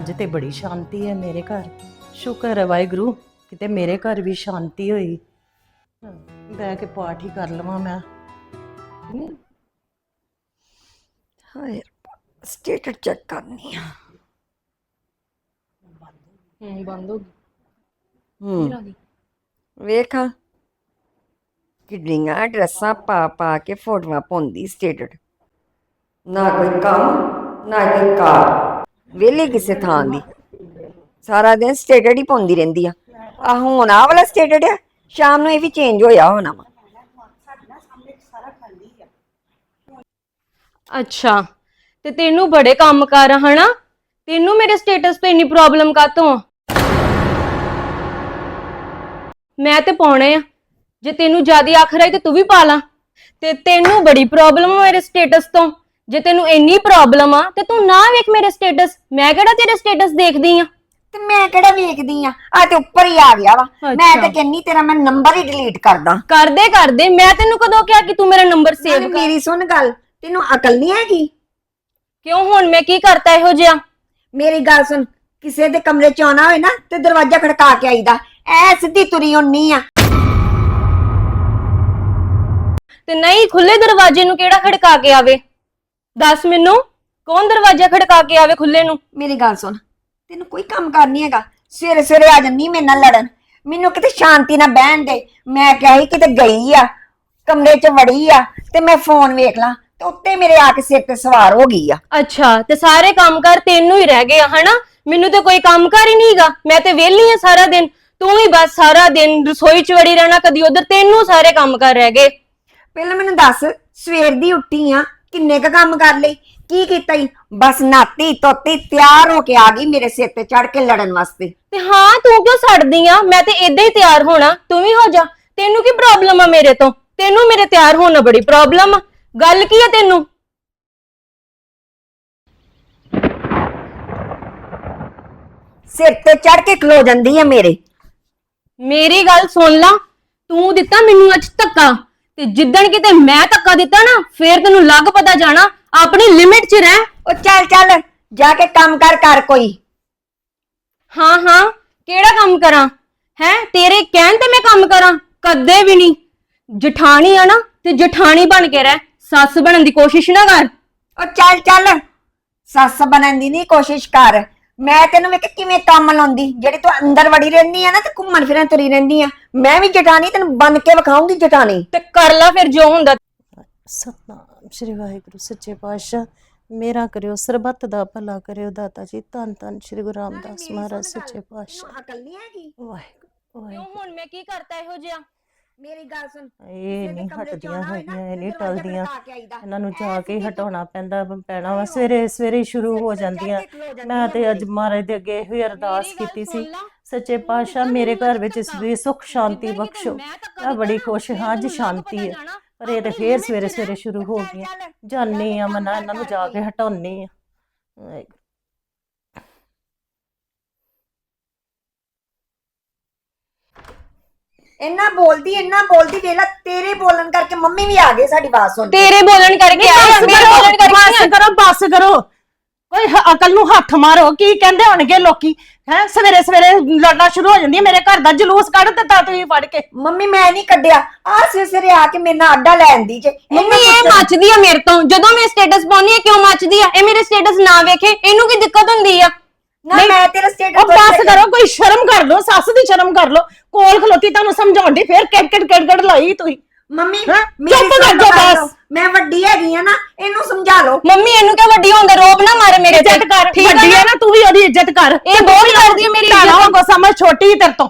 ਅੱਜ ਤੇ ਬੜੀ ਸ਼ਾਂਤੀ ਹੈ ਮੇਰੇ ਘਰ। ਸ਼ੁਕਰ ਹੈ ਵਾਹਿਗੁਰੂ ਕਿਤੇ ਮੇਰੇ ਘਰ ਵੀ ਸ਼ਾਂਤੀ ਹੋਈ। ਬਹਿ ਕੇ ਪਾਠ ਹੀ ਕਰ ਲਵਾਂ ਮੈਂ। ਹਾਏ ਸਟੇਟਸ ਚੈੱਕ ਕਰਨੀ ਆ। ਹੂੰ ਬੰਦ ਹੋ ਗਈ। ਹੂੰ ਵੇਖ ਕਿੰਨੀਆਂ ਡਰੈਸਾਂ ਪਾ ਪਾ ਕੇ ਫੋਟੋਆਂ ਪਾਉਂਦੀ ਸਟੇਟਡ ਨਾ ਕੋਈ ਕੰਮ ਨਾ ਕੋਈ ਕਾਰ। ਵਿਹਲੀ ਕਿਸੇ ਥਾਂ ਦੀ। ਸਾਰਾ ਦਿਨ ਸਟੇਟਡ ਹੀ ਪਾਉਂਦੀ ਰਹਿੰਦੀ ਆ। ਆ ਹੁਣ ਆ ਵਾਲਾ ਸਟੇਟਡ ਆ, ਸ਼ਾਮ ਨੂੰ ਇਹ ਵੀ ਚੇਂਜ ਹੋਇਆ ਹੋਣਾ ਵਾ। ਅੱਛਾ, ਤੇ ਤੈਨੂੰ ਬੜੇ ਕੰਮ ਕਰ ਹਨਾ? ਤੈਨੂੰ ਮੇਰੇ ਸਟੇਟਸ ਤੋਂ ਇੰਨੀ ਪ੍ਰੋਬਲਮ ਕਾਤੋਂ ਮੈਂ ਤੇ ਪਾਉਣੇ ਆ। ਜੇ ਤੈਨੂੰ ਜਿਆਦੀ ਆਖਰ ਆਈ ਤੇ ਤੂੰ ਵੀ ਪਾ ਲਾ। ਤੇ ਤੈਨੂੰ ਬੜੀ ਪ੍ਰੋਬਲਮ ਮੇਰੇ ਸਟੇਟਸ ਤੋਂ। ਜੇ ਤੈਨੂੰ ਇੰਨੀ ਪ੍ਰੋਬਲਮ ਆ ਤੇ ਤੂੰ ਨਾ ਵੇਖ ਮੇਰੇ ਸਟੇਟਸ ਮੈਂ ਕਿਹੜਾ ਤੇਰੇ ਸਟੇਟਸ ਦੇਖਦੀ ਆ? ਤੇ ਮੈਂ ਕਿਹੜਾ ਵੇਖਦੀ ਆ? ਆ ਤੇ ਉੱਪਰ ਹੀ ਆ ਗਿਆ ਵਾ। ਮੈਂ ਅੱਛਾ। ਤੇ ਕਹਿੰਨੀ ਤੇਰਾ ਮੈਂ ਨੰਬਰ ਹੀ ਡਿਲੀਟ ਕਰਦਾ। ਕਰਦੇ ਕਰਦੇ। ਮੈਂ ਤੈਨੂੰ ਕਦੋਂ ਕਿਹਾ ਕਿ ਤੂੰ ਮੇਰਾ ਨੰਬਰ ਸੇਵ ਕਰ? ਮੇਰੀ ਸੁਣ ਗੱਲ। ਤੈਨੂੰ ਅਕਲ ਨਹੀਂ ਹੈਗੀ? ਕਿਉਂ ਹੁਣ ਮੈਂ ਕੀ ਕਰਤਾ ਇਹੋ ਜਿਹਾ? ਮੇਰੀ ਗੱਲ ਸੁਣ। ਕਿਸੇ ਦੇ ਕਮਰੇ ਚ ਆਉਣਾ ਹੋਵੇ ਨਾ ਤੇ ਦਰਵਾਜ਼ਾ ਖੜਕਾ ਕੇ ਆਈਦਾ। ਐ ਸਿੱਧੀ ਤੁਰੀ ਹੁੰਨੀ ਆ। ਤੇ ਨਹੀਂ ਖੁੱਲੇ ਦਰਵਾਜ਼ੇ ਨੂੰ ਕਿਹੜਾ ਖੜਕਾ ਕੇ ਆਵੇ? ਦੱਸ ਮੈਨੂੰ ਕੌਣ ਦਰਵਾਜ਼ਾ ਖੜਕਾ ਕੇ ਆਵੇ ਖੁੱਲੇ ਨੂੰ? ਮੇਰੀ ਗੱਲ ਸੁਣ ਤੈਨੂੰ ਕੋਈ ਕੰਮ ਕਰ ਨਹੀਂ ਹੈਗਾ। ਸਵੇਰੇ ਸਵੇਰੇ ਆ ਜੰਨੀ ਮੇਰੇ ਨਾਲ ਲੜਨ। ਮੈਨੂੰ ਕਿਤੇ ਸ਼ਾਂਤੀ ਨਾਲ ਬਹਿਣ ਦੇ। ਮੈਂ ਕਿਹਾ ਸੀ ਕਿਤੇ ਗਈ ਆ ਕਮਰੇ ਚ ਵੜੀ ਆ ਤੇ ਮੈਂ ਫੋਨ ਵੇਖ ਲਾਂ ਤੇ ਉੱਤੇ ਮੇਰੇ ਆ ਕੇ ਸਿਰ ਤੇ ਸਵਾਰ ਹੋ ਗਈ ਆ। ਅੱਛਾ ਤੇ ਸਾਰੇ ਕੰਮ ਕਰ ਤੈਨੂੰ ਹੀ ਰਹਿ ਗਏ ਆ ਹਨਾ? ਮੈਨੂੰ ਤੇ ਕੋਈ ਕੰਮ ਕਰ ਹੀ ਨਹੀਂਗਾ ਮੈਂ ਤੇ ਵਿਹਲੀ ਆ ਸਾਰਾ ਦਿਨ। ਤੂੰ ਹੀ ਬਸ ਸਾਰਾ ਦਿਨ ਰਸੋਈ ਚ ਵੜੀ ਰਹਿਣਾ ਕਦੀ ਉਧਰ ਤੈਨੂੰ ਸਾਰੇ ਕੰਮ ਕਰ ਰਹਿ ਗਏ। ਪਹਿਲਾਂ ਮੈਨੂੰ ਦੱਸ ਸਵੇਰ ਦੀ ਉੱਠੀ ਆ ਕਿੰਨੇ ਕ ਕੰਮ ਕਰ ਲਈ ਕੀ ਕੀਤਾ ਈ? ਬਸ ਨਾਤੀ ਤੋਤੀ ਤਿਆਰ ਹੋ ਕੇ ਆ ਗਈ ਮੇਰੇ ਸਿਰ ਤੇ ਚੜ ਕੇ ਲੜਨ ਵਾਸਤੇ। ਤੇ ਹਾਂ ਤੂੰ ਕਿਉਂ ਸੜਦੀ ਆ? ਮੈਂ ਤੇ ਇਦਾਂ ਹੀ ਤਿਆਰ ਹੋਣਾ। ਤੂੰ ਵੀ ਹੋ ਜਾ। ਤੈਨੂੰ ਕੀ ਪ੍ਰੋਬਲਮ ਆ ਮੇਰੇ ਤੋਂ? ਤੈਨੂੰ ਮੇਰੇ ਤਿਆਰ ਹੋਣ ਨਾਲ ਬੜੀ ਪ੍ਰੋਬਲਮ ਆ। ਗੱਲ ਕੀ ਆ ਤੈਨੂੰ? ਸਿਰ ਤੇ ਚੜ ਕੇ ਖਲੋ ਜਾਂਦੀ ਆ ਮੇਰੇ। ਮੇਰੀ ਗੱਲ ਸੁਣ ਲਾ। ਤੂੰ ਦਿੱਤਾ ਮੈਨੂੰ ਅੱਜ ਧੱਕਾ। ਤੇ ਜਿੱਦਣ ਕਿਤੇ ਮੈਂ ਧੱਕਾ ਦਿੱਤਾ ਨਾ ਫੇਰ ਤੈਨੂੰ ਲੱਗ ਪਤਾ ਜਾਣਾ ਆਪਣੀ ਲਿਮਿਟ 'ਚ ਰਹਿ। ਉਹ ਚੱਲ ਚੱਲ ਜਾ ਕੇ ਕੰਮ ਕਰ ਕਰ ਕੋਈ। ਹਾਂ ਹਾਂ ਕਿਹੜਾ ਕੰਮ ਕਰਾਂ? ਹੈ ਤੇਰੇ ਕਹਿਣ ਤੇ ਮੈਂ ਕੰਮ ਕਰਾਂ ਕਦੇ ਵੀ ਨਹੀਂ। ਜਠਾਣੀ ਆ ਨਾ ਤੇ ਜਠਾਣੀ ਬਣ ਕੇ ਰਹਿ। ਸੱਸ ਬਣਨ ਦੀ ਕੋਸ਼ਿਸ਼ ਨਾ ਕਰ। ਉਹ ਚੱਲ ਚੱਲ ਸੱਸ ਬਣਨ ਦੀ ਨਹੀਂ ਕੋਸ਼ਿਸ਼ ਕਰ। ਮੈਂ ਤੈਨੂੰ ਵੇਖ ਕਿਵੇਂ ਕੰਮ ਲਾਉਂਦੀ ਜਿਹੜੀ ਤੂੰ ਅੰਦਰ ਵੜੀ ਰਹਿੰਦੀ ਆ ਨਾ ਤੇ ਘੁੰਮਣ ਫਿਰਨ ਤੁਰੀ ਰਹਿੰਦੀ ਆ ਮੈਂ ਵੀ ਜਟਾਣੀ ਤੈਨੂੰ ਬੰਨ ਕੇ ਵਿਖਾਉਂਗੀ ਜਟਾਣੀ ਤੇ ਕਰ ਲੈ ਫਿਰ ਜੋ ਹੁੰਦਾ। ਸਤਨਾਮ ਸ਼੍ਰੀ ਵਾਹਿਗੁਰੂ ਸੱਚੇ ਪਾਤਸ਼ਾਹ ਮੇਰਾ ਕਰਿਓ ਸਰਬੱਤ ਦਾ ਭਲਾ ਕਰਿਓ ਦਾਤਾ ਜੀ ਧੰਨ ਧੰਨ ਸ਼੍ਰੀ ਗੁਰੂ ਰਾਮਦਾਸ ਮਹਾਰਾਜ ਸੱਚੇ ਪਾਤਸ਼ਾਹ। ਅਕਲ ਨਹੀਂ ਹੈਗੀ? ਵਾਹਿਗੁਰੂ ਵਾਹਿਗੁਰੂ। ਕਿਉਂ ਹੁਣ ਮੈਂ ਕੀ ਕਰਤਾ ਇਹੋ ਜਿਹਾ? ਮੇਰੀ ਗੱਲ ਸੁਣ ਇਹ ਨਹੀਂ ਹਟਦੀਆਂ ਹੈਗੀਆਂ ਇਹ ਨਹੀਂ ਟਲਦੀਆਂ। ਇਹਨਾਂ ਨੂੰ ਜਾ ਕੇ ਹਟਾਉਣਾ ਪੈਂਦਾ ਪੈਣਾ ਵਾ ਸਵੇਰੇ ਸਵੇਰੇ ਸ਼ੁਰੂ ਹੋ ਜਾਂਦੀਆਂ। ਮੈਂ ਤੇ ਅੱਜ ਮਹਾਰਾਜ ਦੇ ਅੱਗੇ ਇਹੋ ਹੀ ਅਰਦਾਸ ਕੀਤੀ ਸੀ। ਸੱਚੇ ਪਾਤਸ਼ਾਹ ਮੇਰੇ ਘਰ ਵਿੱਚ ਵੀ ਸੁੱਖ ਸ਼ਾਂਤੀ ਬਖਸ਼ੋ। ਮੈਂ ਬੜੀ ਖੁਸ਼ ਹਾਂ ਅੱਜ ਸ਼ਾਂਤੀ। ਹੈ ਜਾਣਾ, ਪਰ ਇਹ ਤੇ ਫੇਰ ਸਵੇਰੇ ਸਵੇਰੇ। ਸ਼ੁਰੂ ਹੋ ਗਈਆਂ। ਜਾਨੀ ਆ ਮਨਾ ਇਹਨਾਂ ਨੂੰ ਜਾ। ਕੇ ਹਟਾਉਣੀ ਆ। ਇੰਨਾ ਬੋਲਦੀ ਇੰਨਾ ਬੋਲਦੀ ਵੇਲਾ ਤੇਰੇ ਬੋਲਣ ਕਰਕੇ ਮੰਮੀ ਵੀ ਆ ਗਏ ਸਾਡੀ ਬਾਤ ਸੁਣ ਕੇ। ਤੇਰੇ ਬੋਲਣ ਕਰਕੇ ਆਏ ਮੇਰੇ ਬੋਲਣ ਕਰਕੇ ਬਸ ਕਰੋ ਬਸ ਕਰੋ। ਕੋਈ ਹ- ਅਕਲ ਨੂੰ ਹੱਥ ਮਾਰੋ ਕੀ ਕਹਿੰਦੇ ਹੋਣਗੇ ਲੋਕੀ? ਹੈ ਸਵੇਰੇ ਸਵੇਰੇ ਲੜਨਾ ਸ਼ੁਰੂ ਹੋ ਜਾਂਦੀ ਹੈ ਮੇਰੇ ਘਰ ਦਾ ਜਲੂਸ ਕੱਢ ਦਿੱਤਾ ਤੁਸੀਂ ਫੜ ਕੇ। ਮੰਮੀ ਮੈਂ ਨਹੀਂ ਕੱਢਿਆ। ਆ ਸਿਰ ਸਿਰੇ ਆ ਕੇ ਮੇਰੇ ਨਾਲ ਅੱਡਾ ਲੈਂਦੀ ਜੇ। ਮੰਮੀ ਇਹ ਮੱਚਦੀ ਆ ਮੇਰੇ ਤੋਂ। ਜਦੋਂ ਮੈਂ ਸਟੇਟਸ ਪਾਉਣੀ ਆ ਕਿਉਂ ਮੱਚਦੀ ਆ? ਇਹ ਮੇਰੇ ਸਟੇਟਸ ਨਾ ਵੇਖੇ ਇਹਨੂੰ ਕੀ ਦਿੱਕਤ ਹੁੰਦੀ ਆ? ਨਾ ਮੈਂ ਤੇਰਾ ਸਟੇਟਸ ਉਹ ਬਸ ਕਰੋ ਕੋਈ ਸ਼ਰਮ ਕਰ ਲੋ ਸੱਸ ਦੀ ਸ਼ਰਮ ਕਰ ਲੋ ਕੋਲ ਖਲੋਤੀ ਤੁਹਾਨੂੰ ਸਮਝਾਉਣ ਦੀ ਫੇਰ ਕਿੜ ਕਿੜ ਕਿੜ ਕਿੜ ਲਾਈ ਤੁਸੀਂ। ਮੰਮੀ ਹੈਂ? ਮੇਰੀ ਚੁੱਪ ਕਰ ਸੁਣ ਗੱਲ। ਬਸ। ਮੈਂ ਵੱਡੀ ਹੈਗੀ ਆ ਨਾ ਇਹਨੂੰ ਸਮਝਾ ਲਓ। ਮੰਮੀ ਇਹਨੂੰ ਕਿਉਂ ਵੱਡੀ ਹੁੰਦਾ ਰੋਬ ਨਾ ਮਾਰੇ ਮੇਰੇ ਇੱਜ਼ਤ ਕਰ। ਠੀਕ ਵੱਡੀ ਹੈ ਨਾ ਤੂੰ ਵੀ ਉਹਦੀ ਇੱਜ਼ਤ ਕਰ। ਇਹ ਬਹੁਤ ਕਰਦੀ ਆ ਮੇਰੀ ਇੱਜ਼ਤ। ਵਾਂਗੂ ਸਮਝ ਛੋਟੀ ਤੇਰੇ ਤੋਂ।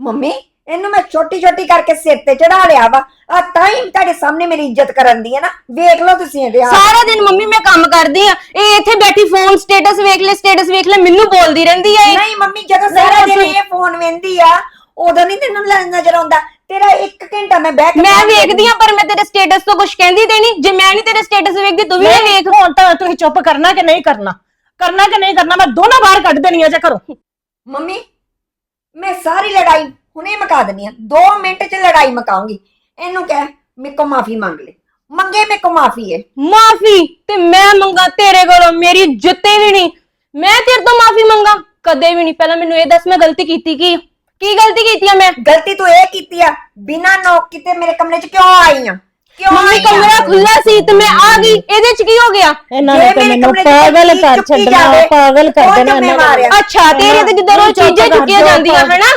ਮੰਮੀ ਇਹਨੂੰ ਮੈਂ ਛੋਟੀ ਛੋਟੀ ਕਰਕੇ ਸਿਰ ਤੇ ਚੜਾ ਲਿਆ ਵਾ। ਆ ਤਾਂ ਹੀ ਤੁਹਾਡੇ ਸਾਹਮਣੇ ਮੇਰੀ ਇੱਜ਼ਤ ਕਰਨ ਦੀ ਹੈ ਨਾ। ਵੇਖ ਲਓ ਤੁਸੀਂ ਇਹਦੇ ਹਾਲ। ਸਾਰਾ ਦਿਨ ਮੰਮੀ ਮੈਂ ਕੰਮ ਕਰਦੀ ਆ। ਇਹ ਇੱਥੇ ਬੈਠੀ ਫੋਨ ਸਟੇਟਸ ਵੇਖ ਲੈ ਸਟੇਟਸ ਵੇਖ ਲੈ ਮੈਨੂੰ ਬੋਲਦੀ ਰਹਿੰਦੀ ਆ ਇਹ। ਨਹੀਂ ਮੰਮੀ ਜਦੋਂ ਸਾਰਾ ਦਿਨ ਇਹ ਫੋਨ ਵੇਂਦੀ ਆ ਉਦੋਂ ਨਹੀਂ ਤੈਨੂੰ ਲ- ਨਜ਼ਰ ਆਉਂਦਾ। ਤੇਰਾ 1 ਘੰਟਾ ਮੈਂ ਬਹਿ ਕੇ ਮੈਂ ਵੇਖਦੀ ਆ ਪਰ ਮੈਂ ਤੇਰੇ ਸਟੇਟਸ ਤੋਂ ਕੁਝ ਕਹਿੰਦੀ ਤੇ ਨਹੀਂ। ਜੇ ਮੈਂ ਨਹੀਂ ਤੇਰੇ ਸਟੇਟਸ ਵੇਖਦੀ ਤੂੰ ਵੀ ਨਾ ਵੇਖ। ਹੁਣ ਤਾਂ ਤੁਸੀਂ ਚੁੱਪ ਕਰਨਾ ਕਿ ਨਹੀਂ ਕਰਨਾ? ਕਰਨਾ ਕਿ ਨਹੀਂ ਕਰਨਾ? ਮੈਂ ਦੋਨੋਂ ਬਾਹਰ ਕੱਢ ਦੇਣੀਆਂ ਜੇ ਘਰੋਂ। ਮੰਮੀ ਮੈਂ ਸਾਰੀ ਲੜਾਈ ਹੁਣੇ ਮੁਕਾ ਦਿੰਨੀ ਆ 2 ਮਿੰਟ 'ਚ ਲੜਾਈ ਮੁਕਾਉਂਗੀ। ਇਹਨੂੰ ਕਹਿ ਮੇਰੇ ਕੋ ਮਾਫੀ ਮੰਗ ਲੈ। ਮੰਗੇ ਮੇਰੇ ਕੋ ਮਾਫੀ ਹੈ ਮਾਫੀ ਤੇ ਮੈਂ ਮੰਗਾ ਤੇਰੇ ਕੋਲੋਂ। ਮੇਰੀ ਜੁੱਤੇ ਵੀ ਨਹੀਂ। ਮੈਂ ਤੇਰੇ ਤੋਂ ਮਾਫੀ ਮੰਗਾ। ਕਦੇ ਵੀ ਨਹੀਂ। ਪਹਿਲਾਂ ਮੈਨੂੰ ਇਹ ਦੱਸ ਮੈਂ ਗਲਤੀ ਕੀਤੀ ਕੀ? ਕੀ ਗਲਤੀ ਕੀਤੀ ਆ ਮੈਂ? ਗਲਤੀ ਤੂੰ ਇਹ ਕੀਤੀ ਆ ਬਿਨਾਂ ਨੋਕ ਕੀਤੇ ਮੇਰੇ ਕਮਰੇ 'ਚ ਕਿਉਂ ਆਈ ਆ? ਕਿਉਂ ਮੰਮੀ ਆਈ ਆਂ? ਕਮਰਾ ਖੁੱਲਾ ਸੀ ਤੇ ਮੈਂ ਆ ਗਈ। ਇਹਦੇ ਚ ਕੀ ਹੋ ਗਿਆ? ਇਹਨਾਂ ਜੇ ਨੇ ਤਾਂ ਮੇਰੇ ਮੈਨੂੰ ਕਮਰੇ 'ਚ ਪਾਗਲ ਚੀਜ਼ ਕਰ ਚੁੱਕੀ ਛੱਡਣਾ ਜਾਵੇ, ਪਾਗਲ ਕਰ ਕੌਣ ਦੇਣਾ ਇਹਨਾਂ ਜ਼ਿੰਮੇਵਾਰ ਨੇ। ਆ? ਅੱਛਾ ਤੇਰੇ ਤੇ ਜਦੋਂ ਰੋਜ਼ ਚੀਜ਼ਾਂ ਚੁੱਕੀਆਂ ਜਾਂਦੀਆਂ ਹਨਾ?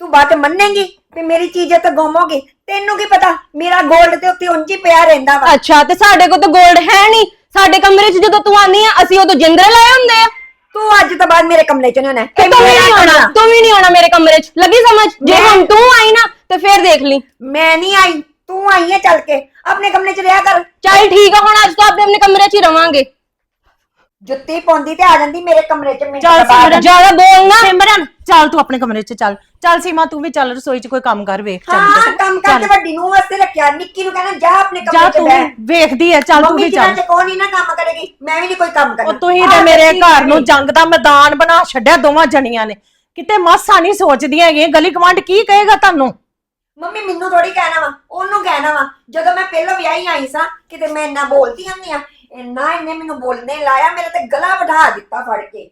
ਤੂੰ ਬਾਤ ਮੰਨੇਗੀ ਵੀ ਮੇਰੀ ਚੀਜ਼ ਤਾਂ ਗੁੰਮ ਹੋ ਗਈ। ਤੈਨੂੰ ਕੀ ਪਤਾ ਮੇਰਾ 골ਡ ਤੇ ਉੱਤੇ ਉਂਝ ਹੀ ਪਿਆ ਰਹਿੰਦਾ ਵਾ। ਅੱਛਾ ਤੇ ਸਾਡੇ ਕੋਲ ਤਾਂ 골ਡ ਹੈ ਨਹੀਂ। ਸਾਡੇ ਕਮਰੇ 'ਚ ਜਦੋਂ ਤੂੰ ਆਨੀ ਆ ਅਸੀਂ ਉਦੋਂ ਜਿੰਦਰੇ ਲਾਏ ਹੁੰਦੇ ਆ। ਤੂੰ ਅੱਜ ਤੋਂ ਬਾਅਦ ਮੇਰੇ ਕਮਰੇ 'ਚ ਨਹੀਂ ਹੋਣਾ ਤੇ ਇਹ ਤੂੰ ਵੀ ਮੇਰਾ ਨਹੀਂ ਆਉਣਾ ਕਮਰਾ। ਤੂੰ ਵੀ ਨਹੀਂ ਆਉਣਾ ਮੇਰੇ ਕਮਰੇ 'ਚ ਲੱਗੀ ਸਮਝ ਜੇ ਮੈਂ- ਹੁਣ ਤੂੰ ਆਈ ਨਾ ਤੇ ਫੇਰ ਦੇਖ ਲਈ ਮੈਂ ਨਹੀਂ ਆਈ ਤੂੰ ਆਈ ਹੈ ਚੱਲ ਕੇ ਆਪਣੇ ਕਮਰੇ 'ਚ ਰਿਹਾ ਕਰ ਚੱਲ ਠੀਕ ਆ ਹੁਣ ਅੱਜ ਤੋਂ ਆਪਣੇ ਆਪਣੇ ਕਮਰੇ 'ਚ ਹੀ ਰਵਾਂਗੇ ਜੁੱਤੀ ਪਾਉਂਦੀ ਤੇ ਆ ਜਾਂਦੀ ਮੇਰੇ ਕਮਰੇ 'ਚ ਮਿੰਟ ਚੱਲ ਤੋਂ ਬਾਅਦ। ਸਿਮਰਨ। ਜ਼ਿਆਦਾ ਬੋਲਣਾ ਸਿਮਰਨ ਚੱਲ ਤੂੰ ਆਪਣੇ ਕਮਰੇ 'ਚ ਚੱਲ। ਚੱਲ ਸੀਮਾ ਤੂੰ ਵੀ ਚੱਲ ਰਸੋਈ 'ਚ ਕੋਈ ਕੰਮ ਕਰ ਵੇਖ ਚੱਲ ਹਾਂ ਕੇ। ਕੰਮ ਕਰਕੇ ਵੱਡੀ ਨੂੰ ਵਾਸਤੇ ਰੱਖਿਆ। ਨਿੱਕੀ ਨੂੰ ਕਹਿੰਦਾ ਜਾ ਆਪਣੇ ਜਾ ਕਮਰੇ 'ਚ ਤੂੰ ਬਹਿ। ਵੀ ਵੇਖਦੀ ਐ ਚੱਲ ਤੂੰ ਮੰਮੀ ਵੀ ਜਿਨ੍ਹਾਂ ਚੱਲ। ਚ ਕੋਈ ਨਹੀਂ ਨਾ ਕੰਮ ਕਰੇਗੀ। ਮੈਂ ਵੀ ਨਹੀਂ ਕੋਈ ਕੰਮ ਕਰਨਾ। ਉਹ ਤੁਸੀਂ ਆਹ ਤੇ ਮੇਰੇ ਸੱਚੀ ਘਰ ਨੂੰ। ਜੰਗ ਦਾ ਮੈਦਾਨ ਬਣਾ ਛੱਡਿਆ ਦੋਵਾਂ ਜਣੀਆਂ ਨੇ। ਕਿਤੇ ਮਾਸਾ ਨਹੀਂ ਸੋਚਦੀਆਂ ਹੈਗੀਆਂ। ਗਲੀ ਕਮਾਂਡ ਕੀ ਕਹੇਗਾ ਤੁਹਾਨੂੰ? ਮੰਮੀ ਮੈਨੂੰ ਥੋੜੀ ਕਹਿਣਾ ਵਾ। ਉਹਨੂੰ ਕਹਿਣਾ ਵਾ। ਜਦੋਂ ਮੈਂ ਪਹਿਲਾਂ ਵਿਆਹੀ ਆਈ ਸਾਂ ਕਿਤੇ ਮੈਂ ਇੰਨਾ ਬੋਲਦੀ ਹੁੰਦੀ ਆ ਇੰਨਾ ਇਹਨੇ ਮੈਨੂੰ ਬੋਲਣੇ ਲਾਇਆ, ਮੇਰੇ ਤੇ ਗਲਾ ਵਢਾ ਦਿੱਤਾ ਫੜ ਕੇ।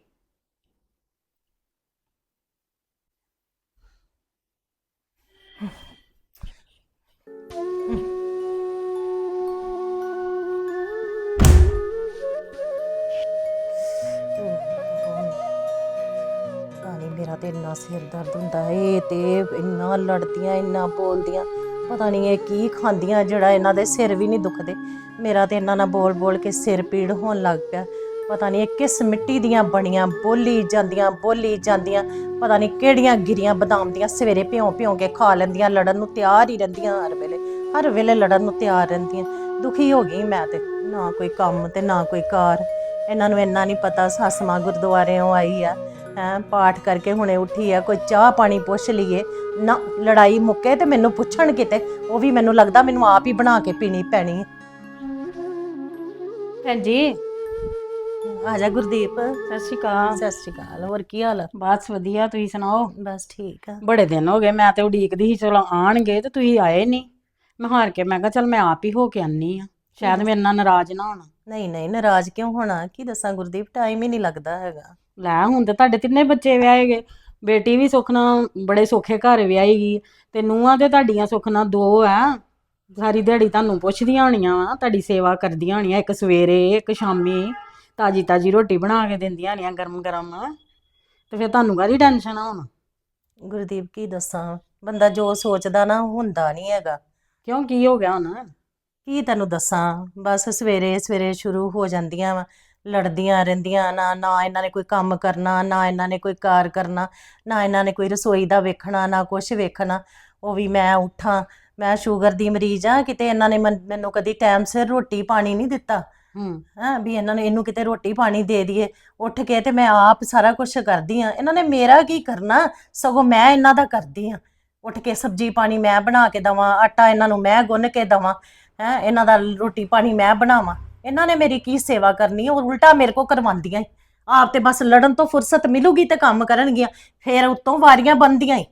ਕਾਨੀ ਮੇਰਾ ਤੇ ਇੰਨਾ ਸਿਰ ਦਰਦ ਹੁੰਦਾ ਹੈ ਇਹ ਤੇ ਇੰਨਾ ਲੜਦੀਆਂ, ਇੰਨਾ ਬੋਲਦੀਆਂ। ਪਤਾ ਨਹੀਂ ਇਹ ਕੀ ਖਾਂਦੀਆਂ, ਜਿਹੜਾ ਇਹਨਾਂ ਦੇ ਸਿਰ ਵੀ ਨਹੀਂ ਦੁਖਦੇ। ਮੇਰਾ ਤੇ ਇਹਨਾਂ ਨਾਲ ਬੋਲ ਬੋਲ ਕੇ ਸਿਰ ਪੀੜ ਹੋਣ ਲੱਗ ਪਿਆ। ਪਤਾ ਨਹੀਂ ਇਹ ਕਿਸ ਮਿੱਟੀ ਦੀਆਂ ਬਣੀਆਂ, ਬੋਲੀ ਜਾਂਦੀਆਂ ਬੋਲੀ ਜਾਂਦੀਆਂ। ਪਤਾ ਨਹੀਂ ਕਿਹੜੀਆਂ ਗਿਰੀਆਂ ਬਦਾਮ ਦੀਆਂ ਸਵੇਰੇ ਭਿਉਂ ਭਿਉਂ ਕੇ ਖਾ ਲੈਂਦੀਆਂ, ਲੜਨ ਨੂੰ ਤਿਆਰ ਹੀ ਰਹਿੰਦੀਆਂ ਹਰ ਵੇਲੇ। ਹਰ ਵੇਲੇ ਲੜਨ ਨੂੰ ਤਿਆਰ ਰਹਿੰਦੀਆਂ। ਦੁਖੀ ਹੋ ਗਈ ਮੈਂ ਤੇ। ਨਾ ਕੋਈ ਕੰਮ ਤੇ ਨਾ ਕੋਈ ਕਾਰ। ਇਹਨਾਂ ਨੂੰ ਇੰਨਾ ਨਹੀਂ ਪਤਾ, ਸੱਸ ਮਾਂ ਗੁਰਦੁਆਰਿਓਂ ਆਈ ਆ। ਹੈ ਪਾਠ ਕਰਕੇ ਹੁਣੇ ਉੱਠੀ ਆ ਕੋਈ ਚਾਹ ਪਾਣੀ ਪੁੱਛ ਲਈਏ। ਨਾ ਲੜਾਈ ਮੁੱਕੇ ਤੇ ਮੈਨੂੰ ਪੁੱਛਣ ਕਿਤੇ ਉਹ ਵੀ ਮੈਨੂੰ ਲੱਗਦਾ ਮੈਨੂੰ ਆਪ ਹੀ ਬਣਾ ਕੇ ਪੀਣੀ ਪੈਣੀ ਹੈ। ਭੈਣ ਜੀ। ਆ ਜਾ ਗੁਰਦੀਪ। ਸਤਿ ਸ਼੍ਰੀ ਅਕਾਲ। ਸਤਿ ਸ਼੍ਰੀ ਅਕਾਲ ਹੋਰ ਕੀ ਹਾਲ ਆ? ਬਸ ਵਧੀਆ ਤੁਸੀਂ ਸੁਣਾਓ? ਬਸ ਠੀਕ ਆ। ਬੜੇ ਦਿਨ ਹੋ ਗਏ ਮੈਂ ਤੇ ਉਡੀਕਦੀ ਸੀ ਚਲੋ ਆਣਗੇ ਤੇ ਤੁਸੀਂ ਆਏ ਨਹੀਂ। ਮੈਂ ਹਾਰ ਕੇ ਮੈਂ ਕਿਹਾ ਚਲ ਮੈਂ ਆਪ ਹੀ ਹੋ ਕੇ ਆਨੀ ਆ ਸ਼ਾਇਦ ਮੇਰੇ ਨਾਲ ਨਾਰਾਜ਼ ਨਾ ਹੋਣਾ। ਨਹੀਂ ਨਹੀਂ ਨਾਰਾਜ਼ ਕਿਉਂ ਹੋਣਾ? ਕੀ ਦੱਸਾਂ ਗੁਰਦੀਪ ਟਾਈਮ ਹੀ ਨਹੀਂ ਲੱਗਦਾ ਹੈਗਾ। ਲੈ ਹੁਣ ਤੇ ਤੁਹਾਡੇ ਤਿੰਨੇ ਬੱਚੇ ਵਿਆਹੇ ਗਏ। ਬੇਟੀ ਵੀ ਸੁਖਨਾ ਬੜੇ ਸੌਖੇ ਘਰ ਵਿਆਹੀ ਗਈ ਤੇ ਨੂੰਹਾਂ ਤੇ ਤੁਹਾਡੀਆਂ ਸੁਖਨਾ ਦੋ ਆ। ਸਾਰੀ ਦਿਹਾੜੀ ਤੁਹਾਨੂੰ ਪੁੱਛਦੀਆਂ ਹੋਣੀਆਂ ਵਾ ਤੁਹਾਡੀ ਸੇਵਾ ਕਰਦੀਆਂ ਹੋਣੀਆਂ ਇੱਕ ਸਵੇਰੇ ਇੱਕ ਸ਼ਾਮੀ। ਤਾਜੀ ਤਾਜੀ ਰੋਟੀ ਬਣਾ ਕੇ ਦਿੰਦੀਆਂ ਹੋਣੀਆਂ ਗਰਮ ਗਰਮ। ਤੇ ਫਿਰ ਤੁਹਾਨੂੰ ਕਾਹਦੀ ਟੈਨਸ਼ਨ ਆ ਹੁਣ? ਗੁਰਦੀਪ ਕੀ ਦੱਸਾਂ? ਬੰਦਾ ਜੋ ਸੋਚਦਾ ਨਾ ਹੁੰਦਾ ਨਹੀਂ ਹੈਗਾ। ਕਿਉਂ ਕੀ ਹੋ ਗਿਆ ਹੁਣ? ਕੀ ਤੈਨੂੰ ਦੱਸਾਂ? ਬਸ ਸਵੇਰੇ ਸਵੇਰੇ ਸ਼ੁਰੂ ਹੋ ਜਾਂਦੀਆਂ ਵਾ। ਲੜਦੀਆਂ ਰਹਿੰਦੀਆਂ ਨਾ ਨਾ ਇਹਨਾਂ ਨੇ ਕੋਈ ਕੰਮ ਕਰਨਾ ਨਾ ਇਹਨਾਂ ਨੇ ਕੋਈ ਕਾਰ ਕਰਨਾ ਨਾ ਇਹਨਾਂ ਨੇ ਕੋਈ ਰਸੋਈ ਦਾ ਵੇਖਣਾ ਨਾ ਕੁਝ ਵੇਖਣਾ। ਉਹ ਵੀ ਮੈਂ ਉੱਠਾਂ ਮੈਂ ਸ਼ੂਗਰ ਦੀ ਮਰੀਜ਼ ਆ ਕਿਤੇ ਇਹਨਾਂ ਨੇ ਮਨ- ਮੈਨੂੰ ਕਦੀ ਟਾਈਮ ਸਿਰ ਰੋਟੀ ਪਾਣੀ ਨਹੀਂ ਦਿੱਤਾ। ਹੂੰ। ਹਾਂ ਵੀ ਇਹਨਾਂ ਨੂੰ ਇਹਨੂੰ ਕਿਤੇ ਰੋਟੀ ਪਾਣੀ ਦੇ ਦਈਏ। ਉੱਠ ਕੇ ਤੇ ਮੈਂ ਆਪ ਸਾਰਾ ਕੁਝ ਕਰਦੀ ਆ। ਇਹਨਾਂ ਨੇ ਮੇਰਾ ਕੀ ਕਰਨਾ? ਸਗੋਂ ਮੈਂ ਇਹਨਾਂ ਦਾ ਕਰਦੀ ਆ। ਉੱਠ ਕੇ ਸਬਜੀ ਪਾਣੀ ਮੈਂ ਬਣਾ ਕੇ ਦਵਾਂ ਆਟਾ ਇਹਨਾਂ ਨੂੰ ਮੈਂ ਗੁੰਨ ਕੇ ਦਵਾਂ। ਹੈ ਇਹਨਾਂ ਦਾ ਰੋਟੀ ਪਾਣੀ ਮੈਂ ਬਣਾਵਾਂ। ਇਹਨਾਂ ਨੇ ਮੇਰੀ ਕੀ ਸੇਵਾ ਕਰਨੀ ਉਹ ਉਲਟਾ ਮੇਰੇ ਕੋ ਕਰਵਾਉਂਦੀਆਂ ਈ। ਆਪ ਤੇ ਬਸ ਲੜਨ ਤੋਂ ਫੁਰਸਤ ਮਿਲੂਗੀ ਤੇ ਕੰਮ ਕਰਨਗੀਆਂ। ਫੇਰ ਉੱਤੋਂ ਵਾਰੀਆਂ ਬੰਦੀਆਂ ਹੀ